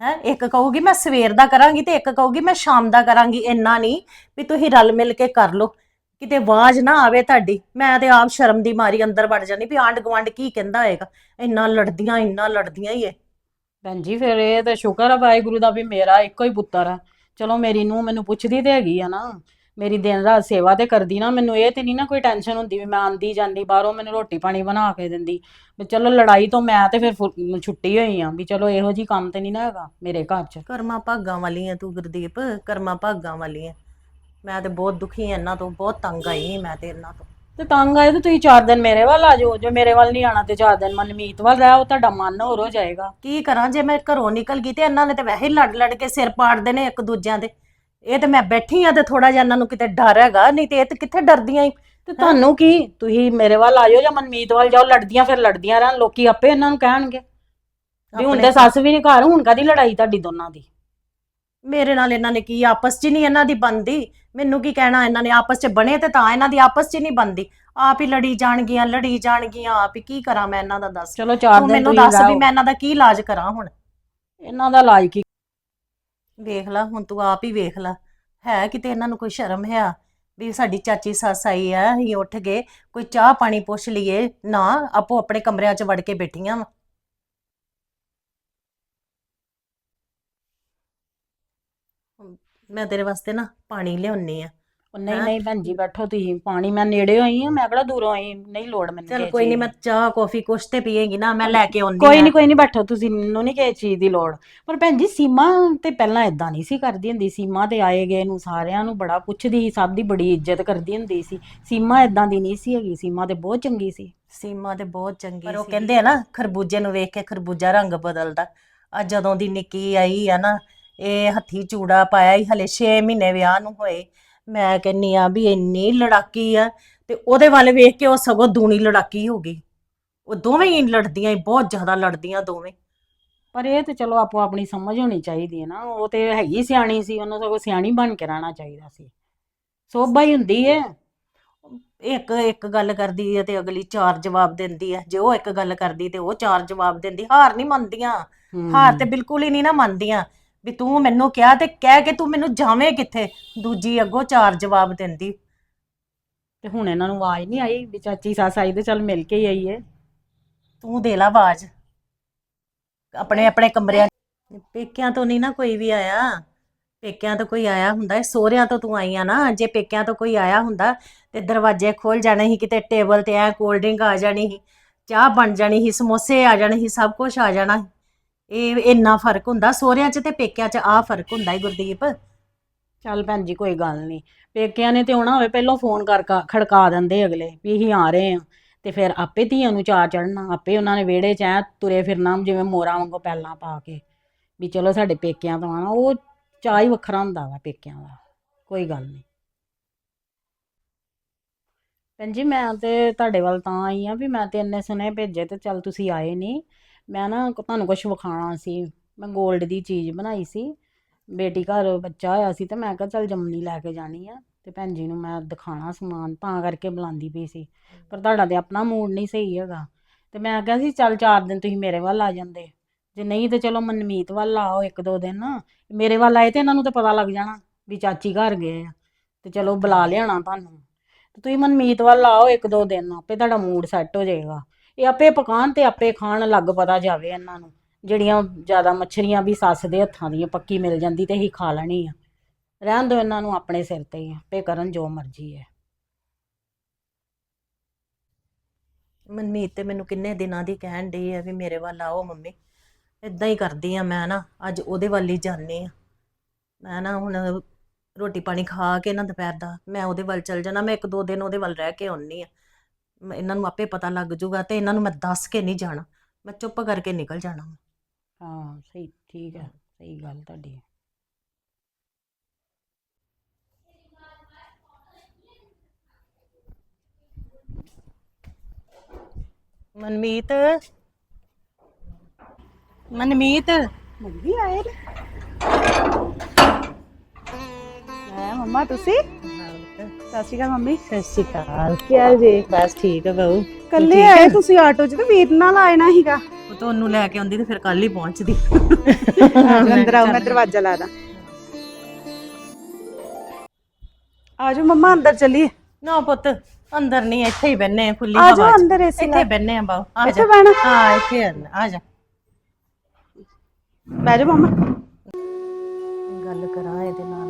ਹੈ? ਇੱਕ ਕਹੂਗੀ, ਮੈਂ ਸਵੇਰ ਦਾ ਕਰਾਂਗੀ ਤੇ ਇੱਕ ਕਹੂਗੀ, ਮੈਂ ਸ਼ਾਮ ਦਾ ਕਰਾਂਗੀ। ਇੰਨਾ ਨਹੀਂ ਵੀ ਤੁਸੀਂ ਰਲ ਮਿਲ ਕੇ ਕਰ ਲਓ। ਕਿਤੇ ਆਵਾਜ਼ ਨਾ ਆਵੇ ਤੁਹਾਡੀ। ਮੈਂ ਤੇ ਆਪ ਸ਼ਰਮ ਦੀ ਮਾਰੀ ਅੰਦਰ ਵੜ ਜਾਂਦੀ ਵੀ ਆਂਢ ਗੁਆਂਢ ਕੀ ਕਹਿੰਦਾ ਹੋਏਗਾ? ਇੰਨਾ ਲੜਦੀਆਂ ਇੰਨਾ ਲੜਦੀਆਂ ਹੀ ਇਹ ਭੈਣ ਜੀ, ਫਿਰ ਇਹ ਤਾਂ ਸ਼ੁਕਰ ਆ ਵਾਹਿਗੁਰੂ ਦਾ ਵੀ ਮੇਰਾ ਇੱਕੋ ਹੀ ਪੁੱਤਰ ਆ। ਚਲੋ ਮੇਰੀ ਨੂੰ ਮੈਨੂੰ ਪੁੱਛਦੀ ਤੇ ਹੈਗੀ ਆ ਨਾ। ਮੇਰੀ ਦਿਨ ਰਾਤ ਸੇਵਾ ਤੇ ਕਰਦੀ ਨਾ ਮੈਨੂੰ ਇਹ ਤੇ ਨਹੀਂ ਨਾ ਕੋਈ ਟੈਨਸ਼ਨ ਹੁੰਦੀ ਵੀ ਮੈਂ ਆਂਦੀ ਜਾਂਦੀ ਬਾਹਰੋਂ ਮੈਨੂੰ ਰੋਟੀ ਪਾਣੀ ਬਣਾ ਕੇ ਦਿੰਦੀ। ਵੀ ਚਲੋ ਲੜਾਈ ਤੋਂ ਮੈਂ ਤੇ ਫਿਰ ਫੁ- ਛੁੱਟੀ ਹੋਈ ਆ ਵੀ ਚਲੋ ਇਹੋ ਜੀ ਕੰਮ ਤੇ ਨਹੀਂ ਨਾ ਹੈਗਾ ਮੇਰੇ ਘਰ 'ਚ। ਕਰਮਾਂ ਭਾਗਾਂ ਵਾਲੀ ਹੈ ਤੂੰ ਗੁਰਦੀਪ ਕਰਮਾਂ ਭਾਗਾਂ ਵਾਲੀ ਹੈ ਮੈਂ ਤੇ ਬਹੁਤ ਦੁਖੀ ਹਾਂ ਇਹਨਾਂ ਤੋਂ ਬਹੁਤ ਤੰਗ ਆਈ ਮੈਂ ਤੇ ਇਹਨਾਂ ਤੋਂ। ਤੇ ਤੰਗ ਆਏ ਤੇ ਤੁਸੀਂ ਚਾਰ ਦਿਨ ਮੇਰੇ ਵੱਲ ਆ ਜਾਓ ਜੇ ਮੇਰੇ ਵੱਲ ਨਹੀਂ ਆਣਾ ਤੇ ਚਾਰ ਦਿਨ ਮਨਮੀਤ ਵੱਲ ਰਹਿ ਉਹ ਤੁਹਾਡਾ ਮਨ ਹੋਰ ਹੋ ਜਾਏਗਾ। ਕੀ ਕਰਾਂ ਜੇ ਮੈਂ ਘਰੋਂ ਨਿਕਲ ਗਈ ਤੇ ਇਹਨਾਂ ਨੇ ਤੇ ਵੈਸੇ ਹੀ ਲੜ ਲੜ ਕੇ ਸਿਰ ਪਾੜਦੇ ਨੇ ਇੱਕ ਦੂਜਿਆਂ ਦੇ। ਇਹ ਤੇ ਮੈਂ ਬੈਠੀ ਆ ਤੇ ਥੋੜਾ ਜਿਹਾ ਇਹਨਾਂ ਨੂੰ ਕਿਤੇ ਡਰ ਹੈਗਾ ਨਹੀਂ ਤੇ ਇਹ ਤੇ ਕਿੱਥੇ ਡਰਦੀਆਂ ਈ? ਤੇ ਤੁਹਾਨੂੰ ਕੀ? ਤੁਸੀਂ ਮੇਰੇ ਵੱਲ ਆ ਜਾਓ ਜਾਂ ਮਨਮੀਤ ਵੱਲ ਜਾਓ ਲੜਦੀਆਂ ਫਿਰ ਲੜਦੀਆਂ ਰਹਿਣ ਲੋਕੀ ਆਪੇ ਇਹਨਾਂ ਨੂੰ ਕਹਿਣਗੇ। ਵੀ ਹੁਣ ਤੇ ਸੱਸ ਵੀ ਨਹੀਂ ਘਰ ਹੁਣ ਕਾਦੀ ਲੜਾਈ ਤੁਹਾਡੀ ਦੋਨਾਂ ਦੀ? ਮੇਰੇ ਨਾਲ ਇਹਨਾਂ ਨੇ ਕੀ ਆਪਸ 'ਚ ਨਹੀਂ ਇਹਨਾਂ ਦੀ ਬਣਦੀ? ਮੈਨੂੰ ਕੀ ਕਹਿਣਾ ਇਹਨਾਂ ਨੇ ਆਪਸ 'ਚ ਬਣੇ ਤੇ ਤਾਂ ਇਹਨਾਂ ਦੀ ਆਪਸ 'ਚ ਨਹੀਂ ਬਣਦੀ। ਆਪ ਹੀ ਲੜੀ ਜਾਣਗੀਆਂ ਲੜੀ ਜਾਣਗੀਆਂ ਆਪ ਹੀ ਕੀ ਕਰਾਂ ਮੈਂ ਇਹਨਾਂ ਦਾ ਦੱਸ? ਚਲੋ ਚਾਰ ਤੂੰ ਦਿਨ ਮੈਨੂੰ ਤੁਸੀਂ ਦੱਸ ਵੀ ਰਹੋ। ਮੈਂ ਇਹਨਾਂ ਦਾ ਕੀ ਇਲਾਜ ਕਰਾਂ ਹੁਣ? ਇਹਨਾਂ ਦਾ ਇਲਾਜ ਕੀ ਵੇਖ ਲਾ, ਹੁਣ ਤੂੰ ਆਪ ਹੀ ਵੇਖ ਲਾ। ਹੈ ਕਿਤੇ ਇਹਨਾਂ ਨੂੰ ਕੋਈ ਸ਼ਰਮ ਹੈ? ਵੀ ਸਾਡੀ ਚਾਚੀ, ਸੱਸ ਆਈ ਆ, ਅਸੀਂ ਉੱਠ ਗਏ, ਕੋਈ ਚਾਹ ਪਾਣੀ ਪੁੱਛ ਲਈਏ। ਨਾ, ਆਪੋ ਆਪਣੇ ਕਮਰਿਆਂ 'ਚ ਵੜ ਕੇ ਬੈਠੀਆਂ ਵਾ। ਮੈਂ ਤੇਰੇ ਵਾਸਤੇ ਨਾ ਪਾਣੀ ਲਿਆਉਣੀ ਆ। ਉਹ ਨਹੀਂ? ਨਹੀਂ ਭੈਣ ਜੀ ਬੈਠੋ ਤੁਸੀਂ ਪਾਣੀ ਮੈਂ ਨੇੜੇ ਆਈ ਆ ਮੈਂ ਕਿਹੜਾ ਦੂਰੋਂ ਆਈ ਨਹੀਂ ਲੋੜ ਮੈਨੂੰ ਚਲ ਕਿਸੇ ਕੋਈ ਨਹੀਂ ਚੀਜ਼ ਮੈਂ। ਚਾਹ ਕੌਫੀ ਕੁਛ ਤੇ ਪੀਏਗੀ ਨਾ ਮੈਂ ਲੈ ਕੇ ਆਉਂਦੀ ਕੋਈ। ਨਹੀਂ ਕੋਈ ਨਹੀਂ ਬੈਠੋ ਤੁਸੀਂ ਮੈਨੂੰ ਨਹੀਂ ਕਿਸੇ ਚੀਜ਼ ਦੀ ਲੋੜ ਪਰ ਭੈਣ ਜੀ ਸੀਮਾ ਤੇ ਪਹਿਲਾਂ ਇਦਾਂ ਨਹੀਂ ਸੀ ਕਰਦੀ ਹੁੰਦੀ ਸੀਮਾ ਤੇ ਆਏ ਗਏ ਨੂੰ ਸਾਰਿਆਂ ਨੂੰ ਬੜਾ ਪੁੱਛਦੀ ਸੀ ਸਭ ਦੀ ਬੜੀ ਇੱਜ਼ਤ ਕਰਦੀ ਹੁੰਦੀ ਸੀ ਸੀਮਾ ਇਦਾਂ ਦੀ ਨਹੀਂ ਸੀ ਹੈਗੀ ਸੀਮਾ ਤੇ ਬਹੁਤ ਚੰਗੀ ਸੀ ਸੀਮਾ ਤੇ ਬਹੁਤ ਚੰਗੀ ਪਰ ਉਹ ਕਹਿੰਦੇ ਆ ਨਾ ਖਰਬੂਜੇ ਨੂੰ ਵੇਖ ਕੇ ਖਰਬੂਜਾ ਰੰਗ ਬਦਲਦਾ ਆ ਜਦੋਂ ਦੀ ਨਿੱਕੀ ਆਈ ਆ ਨਾ ਇਹ ਹੱਥੀ ਚੂੜਾ ਪਾਇਆ ਹੀ ਹਲੇ 6 ਮਹੀਨੇ ਵਿਆਹ ਨੂੰ ਹੋਏ ਮੈਂ ਕਹਿੰਨੀ ਆ ਵੀ ਇੰਨੀ ਲੜਾਕੀ ਆ ਤੇ ਉਹਦੇ ਵੱਲ ਵੇਖ ਕੇ ਉਹ ਸਗੋਂ ਦੂਣੀ ਲੜਾਕੀ ਹੋ ਗਈ। ਉਹ ਦੋਵੇਂ ਹੀ ਲੜਦੀਆਂ ਈ, ਬਹੁਤ ਜ਼ਿਆਦਾ ਲੜਦੀਆਂ ਦੋਵੇਂ। ਪਰ ਇਹ ਤੇ ਚਲੋ ਆਪੋ ਆਪਣੀ ਸਮਝ ਹੋਣੀ ਚਾਹੀਦੀ ਹੈ ਨਾ ਉਹ ਤੇ ਹੈਗੀ ਸਿਆਣੀ ਸੀ ਉਹਨੂੰ ਸਗੋਂ ਸਿਆਣੀ ਬਣ ਕੇ ਰਹਿਣਾ ਚਾਹੀਦਾ ਸੀ। ਸੋਭਾ ਹੀ ਹੁੰਦੀ ਹੈ। ਇੱਕ ਇੱਕ ਗੱਲ ਕਰਦੀ ਹੈ ਤੇ ਅਗਲੀ ਚਾਰ ਜਵਾਬ ਦਿੰਦੀ ਹੈ। ਜੇ ਉਹ ਇੱਕ ਗੱਲ ਕਰਦੀ ਤੇ ਉਹ ਚਾਰ ਜਵਾਬ ਦਿੰਦੀ ਹਾਰ ਨਹੀਂ ਮੰਨਦੀਆਂ। ਹਾਰ ਤੇ ਬਿਲਕੁਲ ਹੀ ਨਹੀਂ ਨਾ ਮੰਨਦੀਆਂ। ਵੀ ਤੂੰ ਮੈਨੂੰ ਕਿਹਾ ਤੇ ਕਹਿ ਕੇ ਤੂੰ ਮੈਨੂੰ ਜਾਵੇਂ ਕਿੱਥੇ? ਦੂਜੀ ਅੱਗੋਂ ਚਾਰ ਜਵਾਬ ਦਿੰਦੀ। ਤੇ ਹੁਣ ਇਹਨਾਂ ਨੂੰ ਆਵਾਜ਼ ਨਹੀਂ ਆਈ ਵੀ ਚਾਚੀ ਸੱਸ ਆਈ ਤੇ ਚੱਲ ਮਿਲ ਕੇ ਹੀ ਆਈਏ। ਤੂੰ ਦੇ ਲਾ ਆਵਾਜ਼। ਆਪਣੇ ਆਪਣੇ ਕਮਰਿਆਂ ਪੇਕਿਆਂ ਤੋਂ ਨਹੀਂ ਨਾ ਕੋਈ ਵੀ ਆਇਆ। ਪੇਕਿਆਂ ਤੋਂ ਕੋਈ ਆਇਆ ਹੁੰਦਾ। ਸੋਹਰਿਆਂ ਤੋਂ ਤੂੰ ਆਈ ਆ ਨਾ। ਜੇ ਪੇਕਿਆਂ ਤੋਂ ਕੋਈ ਆਇਆ ਹੁੰਦਾ ਤੇ ਦਰਵਾਜ਼ੇ ਖੋਲ ਜਾਣੇ ਸੀ ਕਿਤੇ ਟੇਬਲ ਤੇ ਐ ਕੋਲਡ ਡਰਿੰਕ ਆ ਜਾਣੀ ਸੀ ਚਾਹ ਬਣ ਜਾਣੀ ਸੀ ਸਮੋਸੇ ਆ ਜਾਣੇ ਸੀ ਸਭ ਕੁਝ ਆ ਜਾਣਾ ਸੀ। ਇਹ ਇੰਨਾ ਫ਼ਰਕ ਹੁੰਦਾ, ਸੋਹਰਿਆਂ 'ਚ ਤੇ ਪੇਕਿਆਂ 'ਚ ਆ ਫ਼ਰਕ ਹੁੰਦਾ ਹੀ ਗੁਰਦੀਪ। ਚੱਲ ਭੈਣ ਜੀ, ਕੋਈ ਗੱਲ ਨਹੀਂ ਪੇਕਿਆਂ ਨੇ ਤੇ ਆਉਣਾ ਹੋਵੇ, ਪਹਿਲਾਂ ਫੋਨ ਕਰ ਕਾ- ਖੜਕਾ ਦਿੰਦੇ ਅਗਲੇ ਵੀ ਅਸੀਂ ਆ ਰਹੇ ਆ। ਤੇ ਫਿਰ ਆਪੇ ਧੀਆਂ ਨੂੰ ਚਾਅ ਚੜਨਾ ਆਪੇ ਉਹਨਾਂ ਨੇ ਵਿਹੜੇ 'ਚ ਐ ਤੁਰੇ ਫਿਰਨਾ, ਜਿਵੇਂ ਮੋਰਾਂ ਵਾਂਗੂ ਪੈਲਾਂ ਪਾ ਕੇ। ਵੀ ਚਲੋ ਸਾਡੇ ਪੇਕਿਆਂ ਤੋਂ ਆਣਾ ਉਹ ਚਾਅ ਹੀ ਵੱਖਰਾ ਹੁੰਦਾ ਵਾ ਪੇਕਿਆਂ ਦਾ, ਕੋਈ ਗੱਲ ਨਹੀਂ ਭੈਣ ਜੀ, ਮੈਂ ਤੇ ਤੁਹਾਡੇ ਵੱਲ ਤਾਂ ਆਈ ਆ ਵੀ ਮੈਂ ਤੇ ਇੰਨੇ ਸੁਨੇ ਭੇਜੇ ਤੇ ਚੱਲ ਤੁਸੀਂ ਆਏ ਨਹੀਂ ਮੈਂ ਨਾ ਤੁਹਾਨੂੰ ਕੁਝ ਵਿਖਾਉਣਾ ਸੀ। ਮੈਂ 골ਡ ਦੀ ਚੀਜ਼ ਬਣਾਈ ਸੀ। ਬੇਟੀ ਘਰ ਬੱਚਾ ਹੋਇਆ ਸੀ ਤੇ ਮੈਂ ਕਿਹਾ ਚੱਲ ਜੰਮਣੀ ਲੈ ਕੇ ਜਾਣੀ ਆ ਤੇ ਭੈਣ ਜੀ ਨੂੰ ਮੈਂ ਦਿਖਾਣਾ ਸਮਾਨ ਤਾਂ ਕਰਕੇ ਬੁਲਾਉਂਦੀ ਪਈ ਸੀ। ਪਰ ਤੁਹਾਡਾ ਤੇ ਆਪਣਾ ਮੂਡ ਨਹੀਂ ਸਹੀ ਹੈਗਾ। ਤੇ ਮੈਂ ਕਿਹਾ ਸੀ ਚੱਲ ਚਾਰ ਦਿਨ ਤੁਸੀਂ ਮੇਰੇ ਵੱਲ ਆ ਜਾਂਦੇ। ਜੇ ਨਹੀਂ ਤੇ ਚਲੋ ਮਨਮੀਤ ਵੱਲ ਆਓ ਇੱਕ ਦੋ ਦਿਨ। ਮੇਰੇ ਵੱਲ ਆਏ ਤੇ ਇਹਨਾਂ ਨੂੰ ਤਾਂ ਪਤਾ ਲੱਗ ਜਾਣਾ ਵੀ ਚਾਚੀ ਘਰ ਗਏ ਆ। ਤੇ ਚਲੋ ਬੁਲਾ ਲਿਆਣਾ ਤੁਹਾਨੂੰ। ਤੇ ਤੁਸੀਂ ਮਨਮੀਤ ਵੱਲ ਆਓ ਇੱਕ ਦੋ ਦਿਨ, ਆਪੇ ਤੁਹਾਡਾ ਮੂਡ ਸੈੱਟ ਹੋ ਜਾਏਗਾ। ਇਹ ਆਪੇ ਪਕਾਉਣ ਤੇ ਆਪੇ ਖਾਣ ਲੱਗ ਪਤਾ ਜਾਵੇ ਇਹਨਾਂ ਨੂੰ। ਜਿਹੜੀਆਂ ਜ਼ਿਆਦਾ ਮੱਛਰੀਆਂ ਵੀ ਸੱਸ ਦੇ ਹੱਥਾਂ ਦੀਆਂ ਪੱਕੀ ਮਿਲ ਜਾਂਦੀ ਤੇ ਹੀ ਖਾ ਲੈਣੀ ਆ। ਰਹਿਣ ਦਿਓ ਇਹਨਾਂ ਨੂੰ ਆਪਣੇ ਸਿਰ ਤੇ ਹੀ, ਆਪੇ ਕਰਨ ਜੋ ਮਰਜ਼ੀ ਹੈ। ਮਨਮੀਤ ਤੇ ਮੈਨੂੰ ਕਿੰਨੇ ਦਿਨਾਂ ਦੀ ਕਹਿਣ ਡਈ ਆ ਵੀ ਮੇਰੇ ਵੱਲ ਆਓ ਮੰਮੀ। ਇਦਾਂ ਹੀ ਕਰਦੀ ਆ ਮੈਂ ਨਾ, ਅੱਜ ਉਹਦੇ ਵੱਲ ਹੀ ਜਾਂਦੀ ਆ। ਮੈਂ ਨਾ ਹੁਣ ਰੋਟੀ ਪਾਣੀ ਖਾ ਕੇ ਨਾ ਦੁਪਹਿਰ ਦਾ, ਮੈਂ ਉਹਦੇ ਵੱਲ ਚਲ ਜਾਣਾ, ਮੈਂ ਇੱਕ ਦੋ ਦਿਨ ਉਹਦੇ ਵੱਲ ਰਹਿ ਕੇ ਆਉਣੀ ਆ। ਮੈਂ- ਇਹਨਾਂ ਨੂੰ ਆਪੇ ਪਤਾ ਲੱਗ ਜੂਗਾ ਤੇ ਇਹਨਾਂ ਨੂੰ ਮੈਂ ਦੱਸ ਕੇ ਨਹੀਂ ਜਾਣਾ। ਮੈਂ ਚੁੱਪ ਕਰਕੇ ਨਿਕਲ ਜਾਣਾ ਹਾਂ, ਸਹੀ, ਠੀਕ ਹੈ, ਸਹੀ ਗੱਲ ਤੁਹਾਡੀ। ਮਨਮੀਤ? ਮਨਮੀਤ? ਮੰਮੀ ਆਏ ਨੇ। ਲੈ ਮੰਮਾ, ਤੁਸੀਂ? ਸਤਿ ਸ਼੍ਰੀ ਅਕਾਲ ਮੰਮੀ। ਸਤਿ ਸ਼੍ਰੀ ਅਕਾਲ। ਕੀ ਹਾਲ ਜੀ? ਬਸ ਠੀਕ ਆ ਬਾਊ ਕੱਲੇ ਆਏ ਤੁਸੀਂ ਆਟੋ 'ਚ ਤੇ ਵੀਰ ਨਾਲ ਆਇਣਾ ਸੀਗਾ। ਉਹ ਤੁਹਾਨੂੰ ਲੈ ਕੇ ਆਉਂਦੀ ਤੇ ਫਿਰ ਕੱਲ ਹੀ ਪਹੁੰਚਦੀ। ਅੰਦਰ ਆਓ ਮੈਂ ਦਰਵਾਜ਼ਾ ਲਾ ਦਾਂ। ਆਜੋ ਮੰਮਾ ਅੰਦਰ ਚੱਲੀਏ। ਨਾ ਪੁੱਤ ਅੰਦਰ ਨਹੀਂ ਇੱਥੇ ਹੀ ਬੈਨੇ ਆਜੋ ਹਵਾ 'ਚ। ਅੰਦਰ ਏਸੀ ਇੱਥੇ ਬੈਨੇ ਆ ਬਾਊ ਆ ਇੱਥੇ ਜਾ। ਬਹਿਣਾ। ਹਾਂ ਇੱਥੇ ਆ- ਜਾ। ਬਹਿ ਜਾ ਮੰਮਾ। ਗੱਲ ਕਰਾਂ ਇਹਦੇ ਨਾਲ। ਨਾ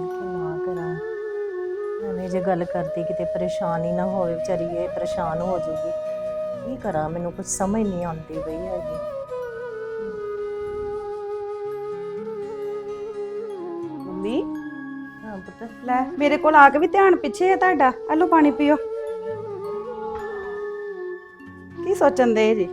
ਜੇ ਗੱਲ ਕਰਦੀ ਕਿਤੇ ਪਰੇਸ਼ਾਨ ਹੀ ਨਾ ਹੋਵੇ ਵਿਚਾਰੀ ਇਹ ਪਰੇਸ਼ਾਨ ਹੋ ਜਾਊਗੀ ਕੀ ਕਰਾਂ ਮੈਨੂੰ ਕੁਝ ਸਮਝ ਨਹੀਂ ਆਉਂਦੀ ਬਈ ਹੈਗੀ। ਮੰਮੀ? ਹਾਂ ਪੁੱਤ। ਲੈ ਮੇਰੇ ਕੋਲ ਆ ਕੇ ਵੀ ਧਿਆਨ ਪਿੱਛੇ ਹੈ ਤੁਹਾਡਾ। ਆ ਲਓ ਪਾਣੀ ਪੀਓ। ਕੀ ਸੋਚਣ ਦੇ ਜੀ?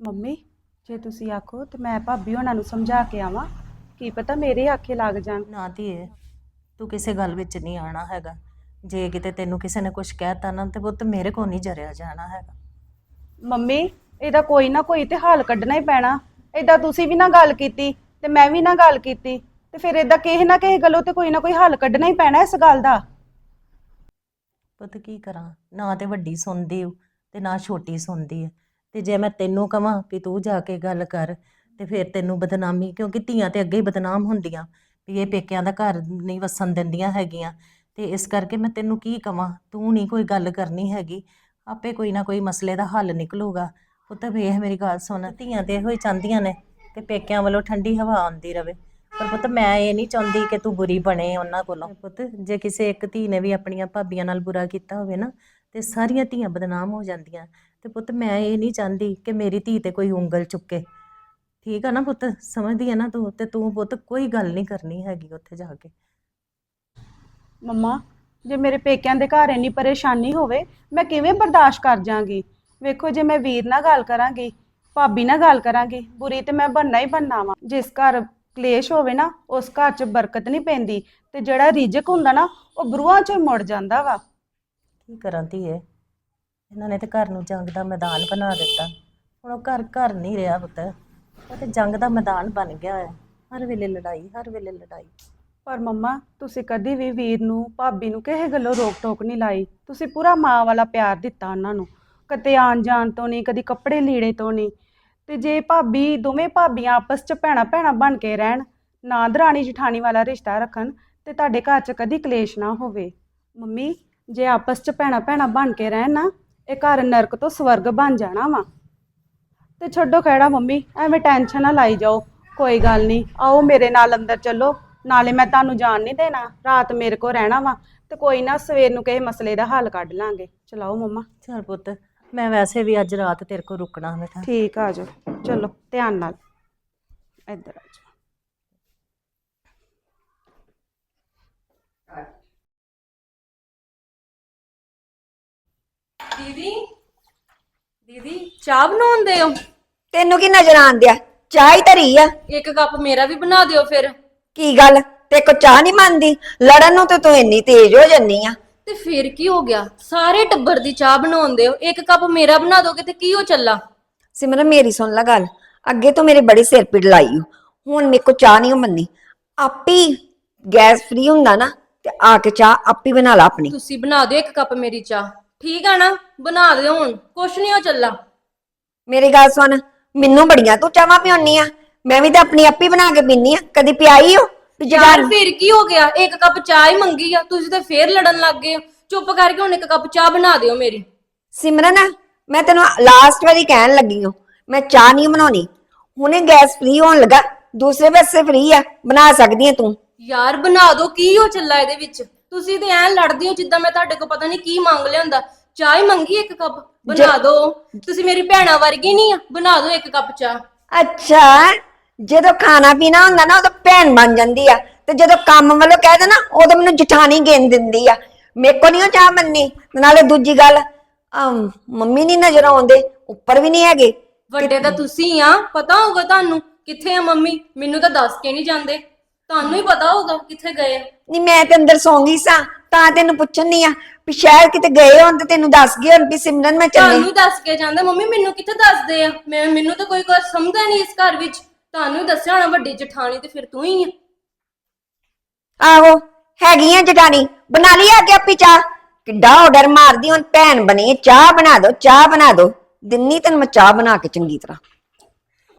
ਮੰਮੀ ਜੇ ਤੁਸੀਂ ਆਖੋ ਤੇ ਮੈਂ ਭਾਬੀ ਹੋਣਾ ਨੂੰ ਸਮਝਾ ਕੇ ਆਵਾਂ। ਕੀ ਪਤਾ ਮੇਰੇ ਆਖੇ ਲੱਗ ਜਾਣ। ਨਾ ਧੀਏ ਤੂੰ ਕਿਸੇ ਗੱਲ ਵਿੱਚ ਨਹੀਂ ਆਣਾ ਹੈਗਾ। ਜੇ ਕਿਤੇ ਤੈਨੂੰ ਕਿਸੇ ਨੇ ਕੁਝ ਕਹਿਤਾ ਨਾ ਤੇ ਪੁੱਤ ਮੇਰੇ ਕੋ ਨਹੀਂ ਜਰਿਆ ਜਾਣਾ ਹੈਗਾ। ਮੰਮੀ ਇਹਦਾ ਕੋਈ ਨਾ ਕੋਈ ਤੇ ਹੱਲ ਕੱਢਣਾ ਹੀ ਪੈਣਾ। ਏਦਾਂ ਤੁਸੀਂ ਵੀ ਨਾ ਗੱਲ ਕੀਤੀ ਤੇ ਮੈਂ ਵੀ ਨਾ ਗੱਲ ਕੀਤੀ ਤੇ ਫਿਰ ਏਦਾਂ ਕਿਸੇ ਨਾ ਕਿਸੇ ਗੱਲੋਂ ਤੇ ਕੋਈ ਨਾ ਕੋਈ ਹੱਲ ਕੱਢਣਾ ਹੀ ਪੈਣਾ ਇਸ ਗੱਲ ਦਾ। ਪੁੱਤ ਕੀ ਕਰਾਂ? ਨਾ ਤੇ ਵੱਡੀ ਸੁਣਦੀ ਓ ਤੇ ਨਾ ਛੋਟੀ ਸੁਣਦੀ ਹੈ ਤੇ ਜੇ ਮੈਂ ਤੈਨੂੰ ਕਵਾਂ ਵੀ ਤੂੰ ਜਾ ਕੇ ਗੱਲ ਕਰ ਤੇ ਫਿਰ ਤੈਨੂੰ ਬਦਨਾਮੀ, ਕਿਉਂਕਿ ਧੀਆਂ ਤੇ ਅੱਗੇ ਹੀ ਬਦਨਾਮ ਹੁੰਦੀਆਂ, ਵੀ ਇਹ ਪੇਕਿਆਂ ਦਾ ਘਰ ਨਹੀਂ ਵਸਣ ਦਿੰਦੀਆਂ ਹੈਗੀਆਂ। ਤੇ ਇਸ ਕਰਕੇ ਮੈਂ ਤੈਨੂੰ ਕੀ ਕਵਾਂ, ਤੂੰ ਨਹੀਂ ਕੋਈ ਗੱਲ ਕਰਨੀ ਹੈਗੀ, ਆਪੇ ਕੋਈ ਨਾ ਕੋਈ ਮਸਲੇ ਦਾ ਹੱਲ ਨਿਕਲੂਗਾ। ਪੁੱਤ ਵੇਖ ਮੇਰੀ ਗੱਲ ਸੁਣ, ਧੀਆਂ ਤੇ ਇਹੋ ਹੀ ਚਾਹੁੰਦੀਆਂ ਨੇ ਕਿ ਪੇਕਿਆਂ ਵੱਲੋਂ ਠੰਡੀ ਹਵਾ ਆਉਂਦੀ ਰਵੇ। ਪਰ ਪੁੱਤ ਮੈਂ ਇਹ ਨਹੀਂ ਚਾਹੁੰਦੀ ਕਿ ਤੂੰ ਬੁਰੀ ਬਣੇ ਉਹਨਾਂ ਕੋਲੋਂ। ਪੁੱਤ, ਜੇ ਕਿਸੇ ਇੱਕ ਧੀ ਨੇ ਵੀ ਆਪਣੀਆਂ ਭਾਬੀਆਂ ਨਾਲ ਬੁਰਾ ਕੀਤਾ ਹੋਵੇ ਨਾ, ਤੇ ਸਾਰੀਆਂ ਧੀਆਂ ਬਦਨਾਮ ਹੋ ਜਾਂਦੀਆਂ। ਤੇ ਪੁੱਤ ਮੈਂ ਇਹ ਨਹੀਂ ਚਾਹੁੰਦੀ ਕਿ ਮੇਰੀ ਧੀ ਤੇ ਕੋਈ ਉਂਗਲ ਚੁੱਕੇ। ਠੀਕ ਆ ਨਾ ਪੁੱਤ? ਸਮਝਦੀ ਆ ਨਾ ਤੂੰ ਤੇ ਤੂੰ ਪੁੱਤ ਕੋਈ ਗੱਲ ਨਹੀਂ ਕਰਨੀ ਹੈਗੀ ਉੱਥੇ ਜਾ ਕੇ। ਮੰਮਾ ਜੇ ਮੇਰੇ ਪੇਕਿਆਂ ਦੇ ਘਰ ਇੰਨੀ ਪਰੇਸ਼ਾਨੀ ਹੋਵੇ ਮੈਂ ਕਿਵੇਂ ਬਰਦਾਸ਼ਤ ਕਰ ਜਾਾਂਗੀ? ਵੇਖੋ ਜੇ ਮੈਂ ਵੀਰ ਨਾਲ ਗੱਲ ਕਰਾਂਗੀ ਭਾਬੀ ਨਾਲ ਗੱਲ ਕਰਾਂਗੀ ਬੁਰੀ ਤੇ ਮੈਂ ਬੰਨਾ ਹੀ ਬੰਨਾ ਵਾਂ। ਜਿਸ ਘਰ ਕਲੇਸ਼ ਹੋਵੇ ਨਾ ਉਸ ਘਰ 'ਚ ਬਰਕਤ ਨਹੀਂ ਪੈਂਦੀ ਤੇ ਜਿਹੜਾ ਰਿਜਕ ਹੁੰਦਾ ਨਾ ਉਹ ਬਰੂਹਾਂ 'ਚੋਂ ਹੀ ਮੁੜ ਜਾਂਦਾ ਵਾ। ਕੀ ਕਰਾਂ ਧੀਏ? ਇਹਨਾਂ ਨੇ ਤੇ ਘਰ ਨੂੰ ਜੰਗ ਦਾ ਮੈਦਾਨ ਬਣਾ ਦਿੱਤਾ। ਹੁਣ ਉਹ ਘਰ ਘਰ ਨਹੀਂ ਰਿਹਾ ਪੁੱਤ। ਉਹ ਤੇ ਜੰਗ ਦਾ ਮੈਦਾਨ ਬਣ ਗਿਆ ਹੈ। ਹਰ ਵੇਲੇ ਲੜਾਈ, ਹਰ ਵੇਲੇ ਲੜਾਈ। ਪਰ ਮੰਮਾ, ਤੁਸੀਂ ਕਦੀ ਵੀ ਵੀਰ ਨੂੰ, ਭਾਬੀ ਨੂੰ ਕਿਸੇ ਗੱਲੋਂ ਰੋਕ ਟੋਕ ਨਹੀਂ ਲਾਈ। ਤੁਸੀਂ ਪੂਰਾ ਮਾਂ ਵਾਲਾ ਪਿਆਰ ਦਿੱਤਾ ਉਹਨਾਂ ਨੂੰ। ਕਦੇ ਆਣ ਜਾਣ ਤੋਂ ਨਹੀਂ, ਕਦੀ ਕੱਪੜੇ ਲੀੜੇ ਤੋਂ ਨਹੀਂ। ਤੇ ਜੇ ਭਾਬੀ, ਦੋਵੇਂ ਭਾਬੀਆਂ ਆਪਸ 'ਚ ਭੈਣਾ ਭੈਣਾ ਬਣ ਕੇ ਰਹਿਣ ਨਾ ਦਰਾਣੀ ਜਠਾਣੀ ਵਾਲਾ ਰਿਸ਼ਤਾ ਰੱਖਣ, ਤੇ ਤੁਹਾਡੇ ਘਰ 'ਚ ਕਦੀ ਕਲੇਸ਼ ਨਾ ਹੋਵੇ। ਮੰਮੀ, ਜੇ ਆਪਸ 'ਚ ਭੈਣਾ ਭੈਣਾ ਬਣ ਕੇ ਰਹਿਣ ਨਾ ਇਹ ਘਰ ਨਰਕ ਤੋਂ ਸਵਰਗ ਬਣ ਜਾਣਾ ਵਾ। ਤੇ ਛੱਡੋ ਖਹਿੜਾ ਮੰਮੀ ਐਵੇਂ ਟੈਨਸ਼ਨ ਨਾ ਲਾਈ ਜਾਓ। ਕੋਈ ਗੱਲ ਨਹੀਂ ਆਓ ਮੇਰੇ ਨਾਲ ਅੰਦਰ ਚੱਲੋ। ਨਾਲੇ ਮੈਂ ਤੁਹਾਨੂੰ ਜਾਣ ਨਹੀਂ ਦੇਣਾ ਰਾਤ ਮੇਰੇ ਕੋਲ ਰਹਿਣਾ ਵਾ। ਤੇ ਕੋਈ ਨਾ ਸਵੇਰ ਨੂੰ ਕਿਸੇ ਮਸਲੇ ਦਾ ਹੱਲ ਕੱਢ ਲਾਂਗੇ। ਚਲਾਓ ਮੰਮਾ। ਚਲ ਪੁੱਤ ਮੈਂ ਵੈਸੇ ਵੀ ਅੱਜ ਰਾਤ ਤੇਰੇ ਕੋਲ ਰੁਕਣਾ ਬੇਟਾ ਠੀਕ ਆ ਜਾਓ ਚਲੋ ਧਿਆਨ ਨਾਲ। ਇੱਧਰ ਆ ਜਾਓ। ਦੀਦੀ ਦੀਦੀ ਚਾਹ ਬਣਾਉਂਦੇ ਹੋ ਤੈਨੂੰ ਕੀ ਨਜ਼ਰ ਆਂਦਿਆ ਚਾਹ ਹੀ ਧਰੀ ਆ। ਇੱਕ ਕੱਪ ਮੇਰਾ ਵੀ ਬਣਾ ਦਿਓ ਫਿਰ। ਕੀ ਗੱਲ? ਤੇ ਕੋ ਚਾਹ ਨਹੀਂ ਮੰਨਦੀ ਲੜਨ ਨੂੰ ਤੇ ਤੂੰ ਇੰਨੀ ਤੇਜ਼ ਹੋ ਜੰਨੀ ਆ। ਤੇ ਫਿਰ ਕੀ ਹੋ ਗਿਆ? ਸਾਰੇ ਟੱਬਰ ਦੀ ਚਾਹ ਬਣਾਉਂਦੇ ਹੋ ਇੱਕ ਕੱਪ ਮੇਰਾ ਬਣਾ ਦੋਗੇ ਤੇ ਕੀ ਹੋ ਚੱਲਾ? ਸਿਮਰਨ ਮੇਰੀ ਸੁਣ ਲੈ ਗੱਲ। ਅੱਗੇ ਤੋਂ ਮੇਰੇ ਬੜੀ ਸਿਰ ਪੀੜ ਲਾਈ ਓ। ਹੁਣ ਮੇਰੇ ਕੋ ਚਾਹ ਨਹੀਂ ਮੰਨੀ ਆਪੀ ਗੈਸ ਫ੍ਰੀ ਹੁੰਦਾ ਨਾ ਤੇ ਆ ਕੇ ਚਾਹ ਆਪੀ ਬਣਾ ਲਾ ਆਪਣੀ। ਤੁਸੀਂ ਬਣਾ ਦਿਓ ਇੱਕ ਕੱਪ ਮੇਰੀ ਚਾਹ। ਠੀਕ ਆ ਨਾ? ਬਣਾ ਦਿਓ ਹੁਣ। ਕੁਛ ਨਹੀਂ ਹੋ ਚੱਲਾ। ਮੇਰੀ ਗੱਲ ਸੁਣ ਮੈਨੂੰ ਬੜੀਆਂ ਤੂੰ ਚਾਹਾਂ ਪਿਉਣੀ ਆ। ਮੈਂ ਵੀ ਤਾਂ ਆਪਣੀ ਆਪੀ ਬਣਾ ਕੇ ਪੀਨੀ ਆ। ਕਦੀ ਪਿਆਈ ਹੋ ਵੀ ਯਾਰ ਫਿਰ ਕੀ ਹੋ ਗਿਆ? ਇੱਕ ਕੱਪ ਚਾਹ ਹੀ ਮੰਗੀ ਆ। ਤੁਸੀਂ ਤਾਂ ਫੇਰ ਲੜਨ ਲੱਗ ਗਏ ਹੋ। ਚੁੱਪ ਕਰਕੇ ਹੁਣ ਇੱਕ ਕੱਪ ਚਾਹ ਬਣਾ ਦਿਓ ਮੇਰੀ। ਸਿਮਰਨ ਮੈਂ ਤੈਨੂੰ ਲਾਸਟ ਵਾਰੀ ਕਹਿਣ ਲੱਗੀ ਹਾਂ। ਮੈਂ ਚਾਹ ਨਹੀਂ ਬਣਾਉਣੀ। ਹੁਣੇ ਗੈਸ ਫ੍ਰੀ ਹੋਣ ਲੱਗਾ। ਦੂਸਰੇ ਪਾਸੇ ਫ੍ਰੀ ਆ। ਬਣਾ ਸਕਦੀ ਹੈ ਤੂੰ। ਯਾਰ ਬਣਾ ਦਿਓ ਕੀ ਹੋ ਚੱਲਾ ਇਹਦੇ ਵਿੱਚ? ਤੁਸੀਂ ਤੇ ਐਂ ਲੜਦੇ ਹੋ ਜਿੱਦਾਂ ਮੈਂ ਤੁਹਾਡੇ ਕੋਲ ਪਤਾ ਨਹੀਂ ਕੀ ਮੰਗ ਲਿਆਂਦਾ। ਚਾਹ ਹੀ ਮੰਗੀ ਇੱਕ ਕੱਪ? ਬਣਾ ਦਿਓ ਤੁਸੀਂ ਮੇਰੀ ਭੈਣਾ ਵਰਗੀ ਨਹੀਂ ਆ। ਬਣਾ ਦਿਓ ਇੱਕ ਕੱਪ ਚਾਹ। ਅੱਛਾ ਜਦੋਂ ਖਾਣਾ ਪੀਣਾ ਹੁੰਦਾ ਨਾ ਉਦੋਂ ਭੈਣ ਬਣ ਜਾਂਦੀ ਆ। ਤੇ ਜਦੋਂ ਕੰਮ ਵੱਲੋਂ ਕਹਿ ਨਾ ਉਦੋਂ ਮੈਨੂੰ ਜਠਾਣੀ ਗੇਂਦ ਦਿੰਦੀ ਆ। ਮੇਰੇ ਕੋ ਨਹੀਂ ਉਹ ਚਾਹ ਮੰਨੀ ਨਾਲੇ ਦੂਜੀ ਗੱਲ ਅਮ, ਮੰਮੀ ਨਹੀਂ ਨਜ਼ਰ ਆਉਂਦੇ। ਉੱਪਰ ਵੀ ਨਹੀਂ ਹੈਗੇ। ਵੱਡੇ ਤਾਂ ਤੁਸੀਂ ਆ। ਪਤਾ ਹੋਊਗਾ ਤੁਹਾਨੂੰ ਕਿੱਥੇ ਆ ਮੰਮੀ? ਮੈਨੂੰ ਤਾਂ ਦੱਸ ਕੇ ਨਹੀਂ ਜਾਂਦੇ। ਤੁਹਾਨੂੰ ਹੀ ਪਤਾ ਹੋਊਗਾ ਕਿੱਥੇ ਗਏ ਆ। ਨਹੀਂ ਮੈਂ ਤੇ ਅੰਦਰ ਸੌਂ ਗਈ ਸਾਂ ਤਾਂ ਤੈਨੂੰ ਪੁੱਛਣ ਨਹੀਂ ਆ ਵੀ ਸ਼ਾਇਦ ਕਿਤੇ ਗਏ ਹੋਣ ਤੇ ਤੈਨੂੰ ਦੱਸ ਗਏ ਹੋਣ ਵੀ ਸਿਮਰਨ ਮੈਂ ਚੱਲੀ। ਤੁਹਾਨੂੰ ਦੱਸ ਕੇ ਜਾਂਦੇ ਮੰਮੀ ਮੈਨੂੰ ਕਿੱਥੇ ਦੱਸਦੇ ਆ? ਮੈਂ ਮੈਨੂੰ ਤਾਂ ਕੋਈ ਕੁਝ ਸਮਝਦਾ ਨਹੀਂ ਇਸ ਘਰ ਵਿੱਚ। ਤੁਹਾਨੂੰ ਦੱਸਿਆ ਹੋਣਾ ਵੱਡੀ ਜਠਾਣੀ ਤੇ ਫਿਰ ਤੂੰ ਹੀ ਆ। ਆਹੋ ਹੈਗੀ ਆ ਜਟਾਣੀ ਬਣਾ ਲਈ ਆ ਕੇ ਆਪੀ ਚਾਹ। ਕਿੱਡਾ ਆਰਡਰ ਮਾਰਦੀ ਹੁਣ ਭੈਣ ਬਣੀ ਹੈ, ਚਾਹ ਬਣਾ ਦਿਓ ਚਾਹ ਬਣਾ ਦਿਓ। ਦਿੰਨੀ ਤੈਨੂੰ ਮੈਂ ਚਾਹ ਬਣਾ ਕੇ ਚੰਗੀ ਤਰ੍ਹਾਂ।